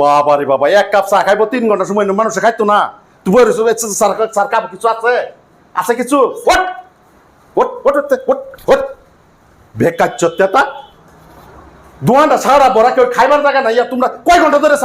বাবা রে বাবা, এক কাপ চা খাইবো, তিন ঘণ্টা সময় মানুষ খাইতো না। তুই স্যার কাপ কিছু আছে? আছে কিছু? সারা খাইবার নাই তোমরা ঘণ্টা ধরে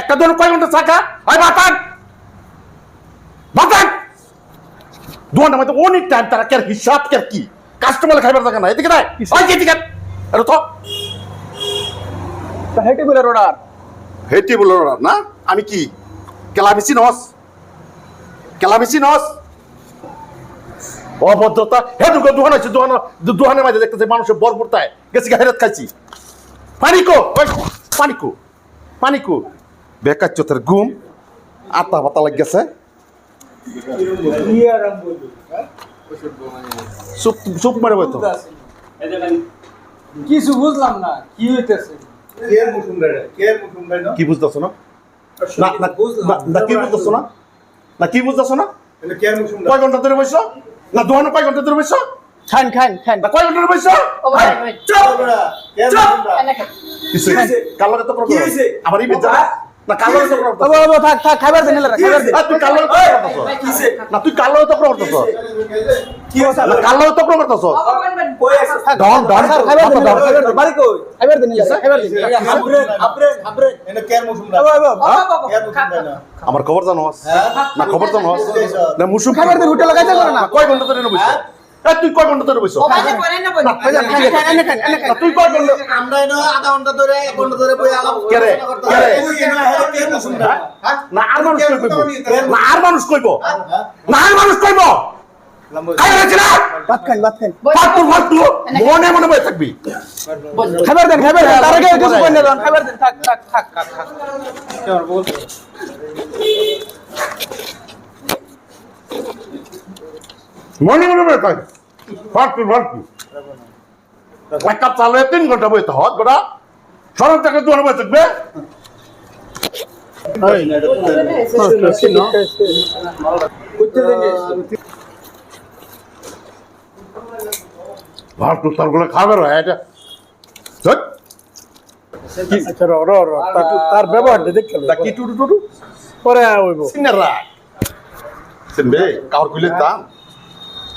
একটা ধরে কয় ঘণ্টা চা খা? বাতান! দোয়ানটা মধ্যে অনেক টাইম তারা কে হিসাব কে? কি কাস্টমার খাইবার জায়গা নাই। এদিকে নাই ওই যে এদিকে। আরে তো হেঁটে বলে হেটি বলো না? আমি কি? কেলামিছি নস? কেলামিছি নস? অভদ্রতা। হে দোকান আছে দোকান দোকানের মাঝে দেখতেছে মানুষের বরবরতায় গেছি হেরাত খাইছি। পানিকো পানিকো পানিকো বেকার চোতের ঘুম আতা পাতা লাগ গেছে চুপ মারে বইতো কিছু বুঝলাম না কি হইতেছে? কি বুঝতেছো না? না না না- না। কি বুঝতেছো না? না কি বুঝতেছো না? কয় ঘণ্টা ধরে বসছো? না দোকানে কয় ঘণ্টা ধরে বসছো? খান খান খান। কয় ঘণ্টা ধরে বসছো? কিছু তো? আমার এই থাক থাক খাবার দেন এলারা, খাবার তুই কালো না তুই তো তো ডন ডন দেন দেন। দেন দেন। আমার খবর জানো না খবর জানো না মুসুম খাবার দেন হোটেলে পারে না? কয় ঘণ্টা ধরে বসছো এ তুই কয় ঘণ্টা ধরে। না তুই কয় ঘণ্টা? আধা ঘণ্টা ধরে এক ঘণ্টা ধরে বই আলাপ কে রে? কে রে? হ্যাঁ? না আর মানুষ কইব না আর মানুষ কইব? না আর মানুষ কইব? মনে মনে বসে থাকবি। খাবার দেন খাবার দেন তার আগে কিছু কই না দেন খাবার দেন থাক থাক থাক থাক থাক। মনে মনে বসে থাকবি ফালতু এক কাপ চালে তিন ঘণ্টা বসে হত গোটা সরব টাকা দোকানে বসে থাকবে। ফালতু তারগুলো খাবে রে এটা। আচ্ছা তার- ব্যবহারটা দেখতে কি টুটু টুটু? পরে হইব সিঙ্গারা সিনবে কাউর কইলে দাম।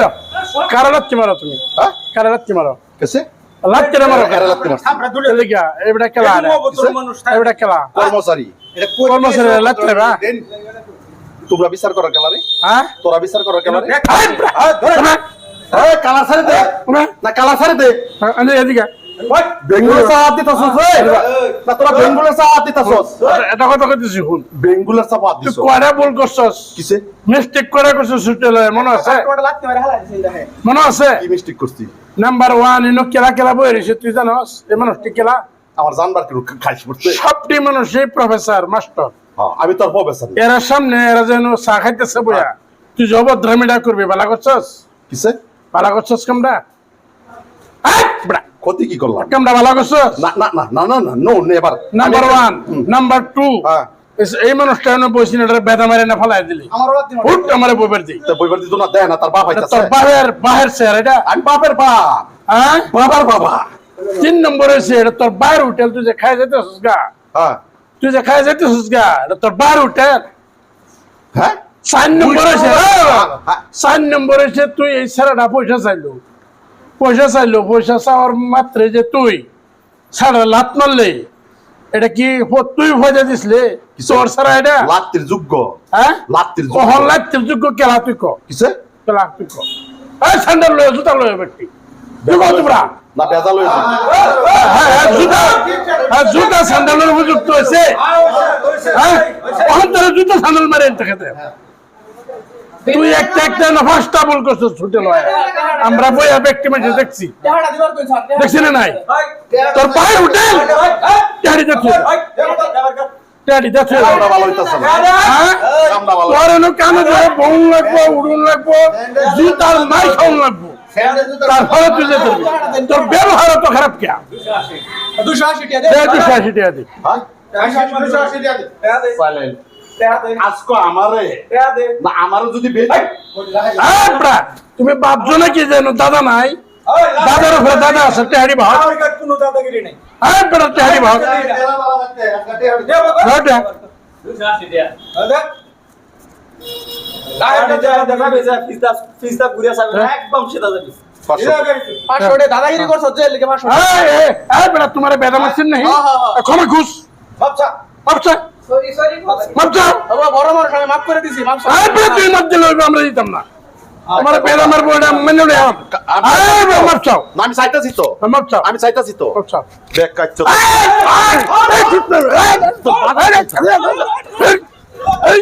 র কারা লাচ্ছি মারো তুমি? হ্যাঁ? কারা লাচ্ছি মারো? কেসে? লাচ্ছি মারো। কারা লাগতে মারছি? এলে খেলা রে এবড়া খেলা। কর্মচারী। কর্মচারী লাচ্ছি না তোমরা বিচার করো কেলারে হ্যাঁ? তোরা বিচার করো কেলারে তোমরা এই কালা ছাড়ে দে। তোমরা না কালা ছাড়ে দে। আরে এদিকে বেঙ্গুলের চাপ দিতাছস এই না তোরা বেঙ্গুলের চাপ দিতাছস। এটা কথা কইতেছি শুন। বেঙ্গুলের চাপ তুই দিছ কয়টা বল করছস? কিসে? মিস্টেক করে করছস হোটেলে মনে আছে? মনে আছে? কি মিস্টেক করছি? নাম্বার ওয়ান ইনো কেলা কেলা বই রয়েছে তুই জানস? এই মানুষটি কেলা? আমার জানবার কি খাইছ পড়তে সবটি মানুষই প্রফেসর মাস্টার হ্যাঁ, আমি তোর প্রফেসর এরা সামনে এরা যেন চা খাইতেছে বইয়া। তুই অভদ্রামিটা করবি বালা করছস? কিসে? বালা করছস কামড়া ক্ষতি কি করলাম? বালা করছস না না না না না না no never number one number two হ্যাঁ। এই মানুষটা এনে বসি না বেদা মারে না ফেলাই দিলি। হুট আমারে বইবার দি। তো বইবার দিত না দেয় না তার বাপ আইতাছে তোর বাহের বাহের স্যার এটা? আমি বাপের বাপ। হ্যাঁ? বাবার বাবা। তিন নম্বর হয়েছে এটা তোর বাইর হোটেল তুই যে খাই যেতেছিস গা? হ্যাঁ। তুই যে খাই যেতেছিস গা এটা তোর বাইর হোটেল? হ্যাঁ? চার নম্বর হয়েছে হ্যাঁ। চার নম্বর হয়েছে তুই এই ছেলেটা পয়সা চাইলো। পয়সা চাইলো পয়সা চাওয়ার মাত্রে যে তুই ছাড়া লাত মারলে এটা কি তুই ভজা দিসলে? তোর ছাড়া এটা? লাত্তির যোগ্য। হ্যাঁ? লাত্তির যোগ্য। কখন লাগতির যোগ্য কেলা তুই ক? কিসে? কেলা তুই ক? এই স্যান্ডেল লয়ে জুতা লয়ে বেটি। তুই কত তোমরা? না হ্যাঁ হ্যাঁ, জুতা। হ্যাঁ জুতা স্যান্ডেলের উপযুক্ত হয়েছে। হ্যাঁ ওখান জুতা স্যান্ডেল মারে এনতে খেতে। তুই একটা একটা না পাঁচটা বল করছিস ছুটে লয় আমরা বইয়া ব্যক্তি মাঝে দেখছি দেখছি না নাই তোর পায়ে উঠে টেহাড়ি দেখছি টেহাড়ি দেখছি কামটা ভালো হইতাছে না হ্যাঁ কামটা ভালো তোর এনে কানে ধরে বউন লাগবো উড়ুন লাগবো জুতার নাই খাওন লাগবো তারপরে তুই যেতে পারবি। তোর ব্যবহার তো খারাপ কে দুশো আশি টাকা দে দুশো আশি টাকা দি হ্যাঁ সাইলেন্ট আজকে আমারে? না আমারও যদি তুমি ভাবছ নাকি যেন দাদা নাই? দাদার উপরে দাদা আছে টেহারি ভাগ কোনো দাদাগিরি নেই। হ্যাঁ বেটা টেহারি ভাগ দাদাগিরি করছ তোমার বেদা মারছেন নাকি? হ্যাঁ, হ্যাঁ। ক্ষমা ঘুষ। বাচ্চা মাপছা মাপ চাও বড় মানুষ আমি মাপ করে দিছি মাপ তুই মাপ দিলে আমরা দিতাম না আমার পেরা মারবো এটা মেনে নেই মাপ চাও আমি চাইতাছি তো মাপ চাও আমি চাইতাছি তো মাপ চাও দেখ কাজ তো এই